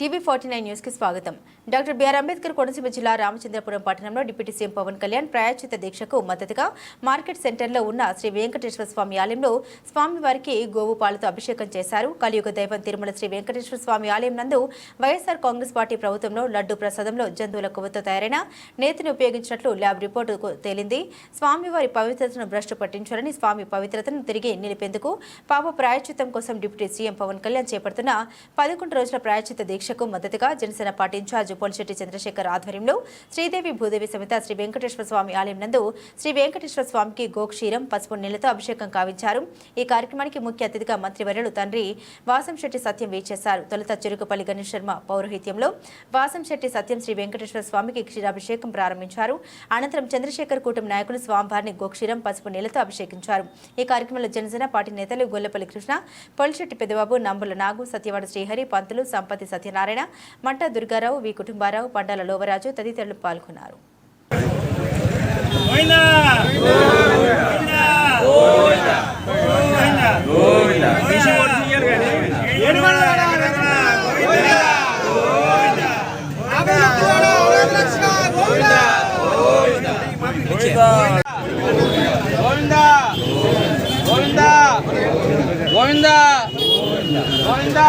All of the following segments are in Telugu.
టీవీ ఫార్టీ నైన్ న్యూస్కి స్వాగతం. డాక్టర్ బిఆర్ అంబేద్కర్ కోనసీమ జిల్లా రామచంద్రపురం పట్టణంలో డిప్యూటీ సీఎం పవన్ కళ్యాణ్ ప్రాయచిత దీక్షకు మద్దతుగా మార్కెట్ సెంటర్లో ఉన్న శ్రీ వెంకటేశ్వర స్వామి ఆలయంలో స్వామివారికి గోవు పాలతో అభిషేకం చేశారు. కలియుగ దైవం తిరుమల శ్రీ వెంకటేశ్వర స్వామి ఆలయం నందు వైఎస్ఆర్ కాంగ్రెస్ పార్టీ ప్రభుత్వంలో లడ్డు ప్రసాదంలో జంతువుల కొవ్వుతో తయారైన నేతిని ఉపయోగించినట్లు ల్యాబ్ రిపోర్టు తేలింది. స్వామివారి పవిత్రతను భ్రష్టు పట్టించాలని స్వామి పవిత్రతను తిరిగి నిలిపేందుకు పాప ప్రాయచిత్తం కోసం డిప్యూటీ సీఎం పవన్ కళ్యాణ్ చేపడుతున్న పదకొండు రోజుల ప్రాయచిత దీక్షకు మద్దతుగా జనసేన పార్టీ ఇన్ఛార్జ్ పోలిశెట్టి చంద్రశేఖర్ ఆధ్వర్యంలో శ్రీదేవి భూదేవి సమేత శ్రీ వెంకటేశ్వర స్వామి ఆలయం నందు శ్రీ వెంకటేశ్వర స్వామికి గోక్షీరం పసుపు నీళ్ళతో అభిషేకం కావించారు. ఈ కార్యక్రమానికి ముఖ్య అతిథిగా మంత్రివర్యులు తండ్రి వాసంశెట్టి సత్యం వేచేశారు. తొలుత చెరుకుపల్లి గణేష్ శర్మ పౌరోహిత్యంలో వాసంశెట్టి సత్యం శ్రీ వెంకటేశ్వర స్వామికి క్షీరాభిషేకం ప్రారంభించారు. అనంతరం చంద్రశేఖర్ కూటమి నాయకులు స్వామివారిని గోక్షీరం పసుపు నీళ్ళతో అభిషేకించారు. ఈ కార్యక్రమంలో జనసేన పార్టీ నేతలు గొల్లపల్లి కృష్ణ పొలిశెట్టి పెద్దబాబు నంబుల నాగు సత్యవాడ శ్రీహరి పంతులు సంపతి సత్యనారాయణ మంట దుర్గారావు వి కుటుంబారావు పండాల లోవరాజు తదితరులు పాల్గొన్నారు గోవిందా గోవిందా గోవిందా గోవిందా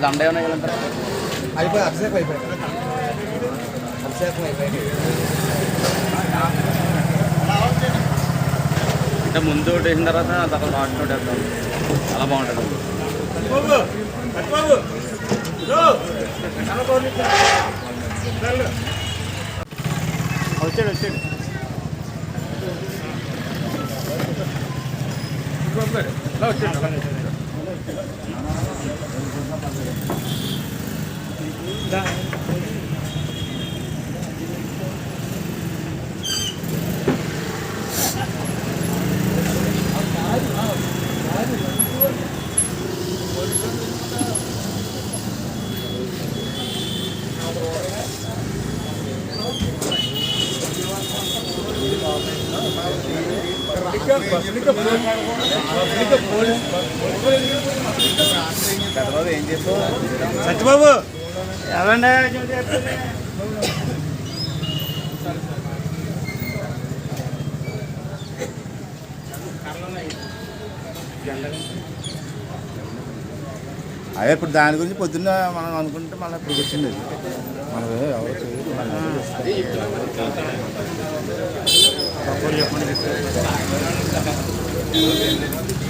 దండ ఏమైనా అయిపోయి అక్షయపు అయిపోయి అక్షయపు అయిపోయి అంటే ముందు వేసిన తర్వాత తర్వాత లాస్ట్ నోట్ వేస్తాం అలా బాగుంటుంది వచ్చాడు వచ్చాడు Да. సత్యబాబు అదే ఇప్పుడు దాని గురించి పొద్దున్న మనం అనుకుంటే మళ్ళీ ఇప్పుడు వచ్చింది. మనకు ఎవరు చేయరు.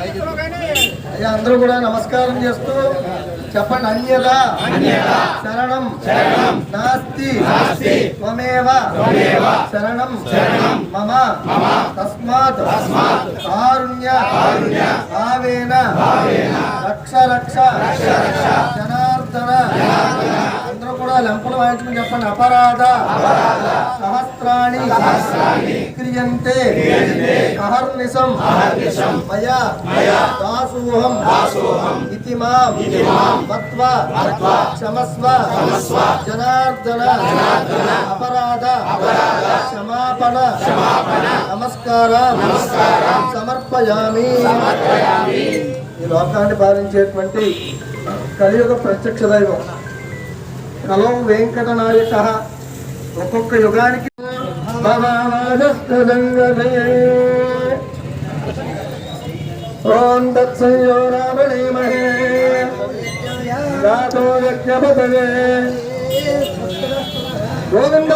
అయ్యా అందరూ కూడా నమస్కారం చేస్తూ చెప్పండి. అన్యదా? శరణం. నాస్తి. త్వమేవ శరణం. మమ. తస్మాత్. కారుణ్య. భావేన. రక్ష రక్ష. జనార్దన. లెంపలు వాయించమని చెప్పండి. అపరాధ. సహస్రాణి క్రియంతే. అహర్నిశం. మయా. దాసోహం. మాం. మత్వ. మత్వ. క్షమస్వ జనార్దన. అపరాధ. క్షమాపణ. నమస్కారం. సమర్పయామి. ఈ లోకాన్ని పాలించేటువంటి కలియుగ ప్రత్యక్ష దైవం. కలం వెంకట నాయక ఒక్కొక్క యుగానికి భవానస్తదంగదే. ఓం తత్సంయో రామణీమహే యజ్ఞపతయే గోవింద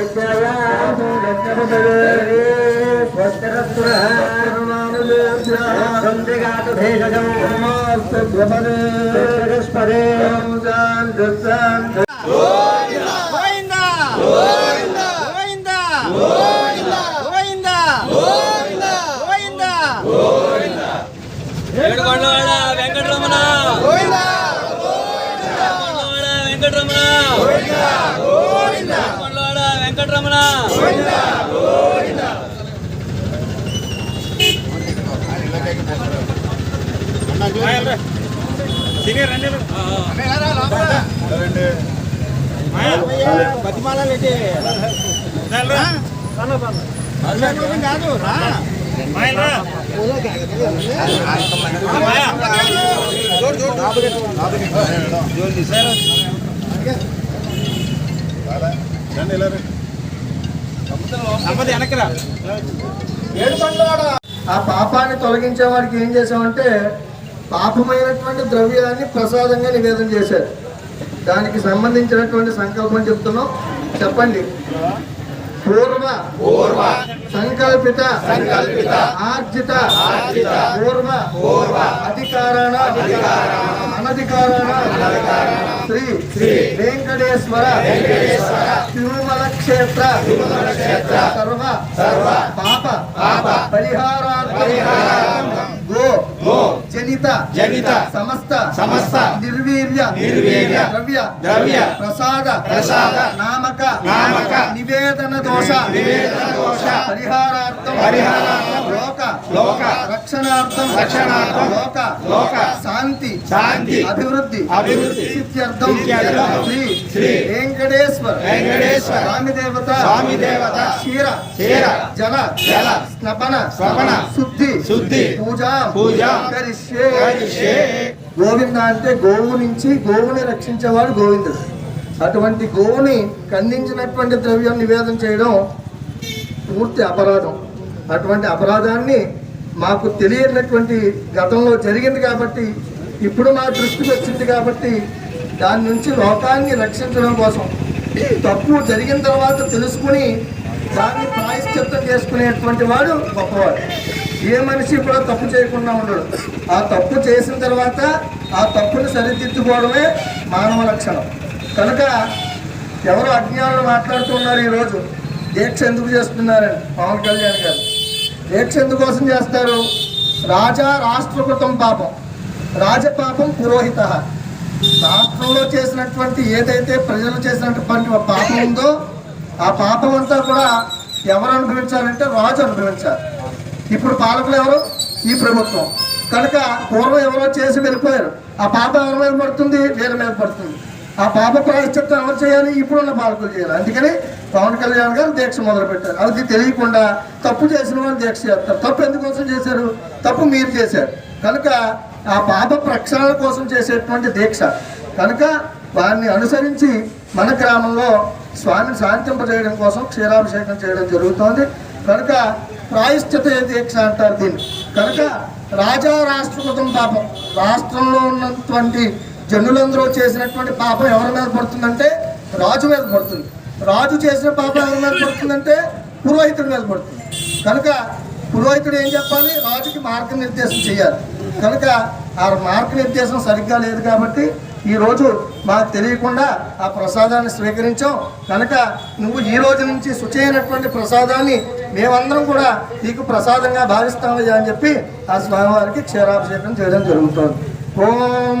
ఏడుకొండవాడ వెంకటరమణ వెంకటరమణ వెంకటరమణ. సీనియర్ రండి. వెనకరా ఆ పాపాన్ని తొలగించే వారికి ఏం చేశామంటే పాపమైనటువంటి ద్రవ్యాన్ని ప్రసాదంగా నివేదన చేశారు దానికి సంబంధించినటువంటి సంకల్పం చెప్తున్నాం. చెప్పండి. పూర్వ పూర్వ. సంకల్పిత. సంకల్పిత. ఆర్జిత. ఆర్జిత. పూర్వ. పూర్వ. అధికారాణ అనధికారాణ శ్రీ. శ్రీ. వెంకటేశ్వర. వెంకటేశ్వర. తిరుమల క్షేత్ర తిరుమల క్షేత్ర సర్వ. సర్వ. పాప. పాప. పరిహారార్థం. గో. గో. జనిత జనిత సమస్త సమస్త నిర్వీర్య నిర్వీర్య ద్రవ్య ద్రవ్య ప్రసాద ప్రసాద నామక నామక నివేదన దోష నివేదన దోష పరిహారార్థం పరిహారార్థం లోక లోక. రక్షణార్థం రక్షణార్థం. లోక. లోక. శాంతి. శాంతి. అభివృద్ధి. అభివృద్ధి. సిద్ధ్యర్థం. శ్రీ. శ్రీ. వెంకటేశ్వర. వెంకటేశ్వర. స్వామి దేవత స్వామి దేవత. క్షీర. క్షీర. జల. జల. స్నపన. స్నపన. శుద్ధి. శుద్ధి. పూజ. పూజ. కరిష్యే. కరిష్యే. గోవింద అంటే గోవు నుంచి గోవుని రక్షించేవాడు గోవిందుడు. అటువంటి గోవుని ఖండించినటువంటి ద్రవ్యం నివేదన చేయడం పూర్తి అపరాధం. అటువంటి అపరాధాన్ని మాకు తెలియనటువంటి గతంలో జరిగింది కాబట్టి ఇప్పుడు మా దృష్టికి వచ్చింది కాబట్టి దాని నుంచి లోకాన్ని రక్షించడం కోసం తప్పు జరిగిన తర్వాత తెలుసుకుని దాన్ని ప్రాయశ్చిత్తం చేసుకునేటువంటి వాడు గొప్పవాడు. ఏ మనిషి కూడా తప్పు చేయకుండా ఉండడు. ఆ తప్పు చేసిన తర్వాత ఆ తప్పును సరిదిద్దుకోవడమే మానవ లక్షణం. కనుక ఎవరు అజ్ఞానులు మాట్లాడుతున్నారు ఈరోజు? దీక్ష ఎందుకు చేస్తున్నారని? పవన్ కళ్యాణ్ గారు. దీక్ష ఎందుకోసం చేస్తారు? రాజా రాష్ట్రకృతం పాపం. రాజపాపం పురోహిత. రాష్ట్రంలో చేసినటువంటి ఏదైతే ప్రజలు చేసినటువంటి పాపం ఉందో ఆ పాపం అంతా కూడా ఎవరు అనుభవించాలంటే రాజు అనుభవించారు. ఇప్పుడు పాలకులు ఎవరు? ఈ ప్రభుత్వం. కనుక పూర్వం ఎవరో చేసి వెళ్ళిపోయారు. ఆ పాప ఎవరి మీద పడుతుంది? వీళ్ళ మీద పడుతుంది. ఆ పాప ప్రాయశ్చిత్తం ఎవరు చేయాలి? ఇప్పుడున్న పాలకులు చేయాలి. అందుకని పవన్ కళ్యాణ్ గారు దీక్ష మొదలుపెట్టారు. అది తెలియకుండా తప్పు చేసిన వాళ్ళు దీక్ష చేస్తారు. తప్పు ఎందుకోసం చేశారు? తప్పు మీరు చేశారు. కనుక ఆ పాప ప్రక్షాళన కోసం చేసేటువంటి దీక్ష. కనుక వారిని అనుసరించి మన గ్రామంలో స్వామిని శాంతింపజేయడం కోసం క్షీరాభిషేకం చేయడం జరుగుతోంది. కనుక ప్రాయశ్చిత దీక్ష అంటారు దీన్ని. కనుక రాజా రాష్ట్రకృతం పాపం. రాష్ట్రంలో ఉన్నటువంటి జనులందరూ చేసినటువంటి పాపం ఎవరి మీద పడుతుందంటే రాజు మీద పడుతుంది. రాజు చేసిన పాపం ఎవరి మీద పడుతుందంటే పురోహితుడి మీద పడుతుంది. కనుక పురోహితుడు ఏం చెప్పాలి? రాజుకి మార్గనిర్దేశం చేయాలి. కనుక ఆ మార్గనిర్దేశం సరిగ్గా లేదు కాబట్టి ఈరోజు మాకు తెలియకుండా ఆ ప్రసాదాన్ని స్వీకరించాం. కనుక నువ్వు ఈ రోజు నుంచి శుచి అయినటువంటి ప్రసాదాన్ని మేమందరం కూడా నీకు ప్రసాదంగా భావిస్తామయ్యా అని చెప్పి ఆ స్వామివారికి క్షీరాభిషేకం చేయడం జరుగుతుంది. ఓం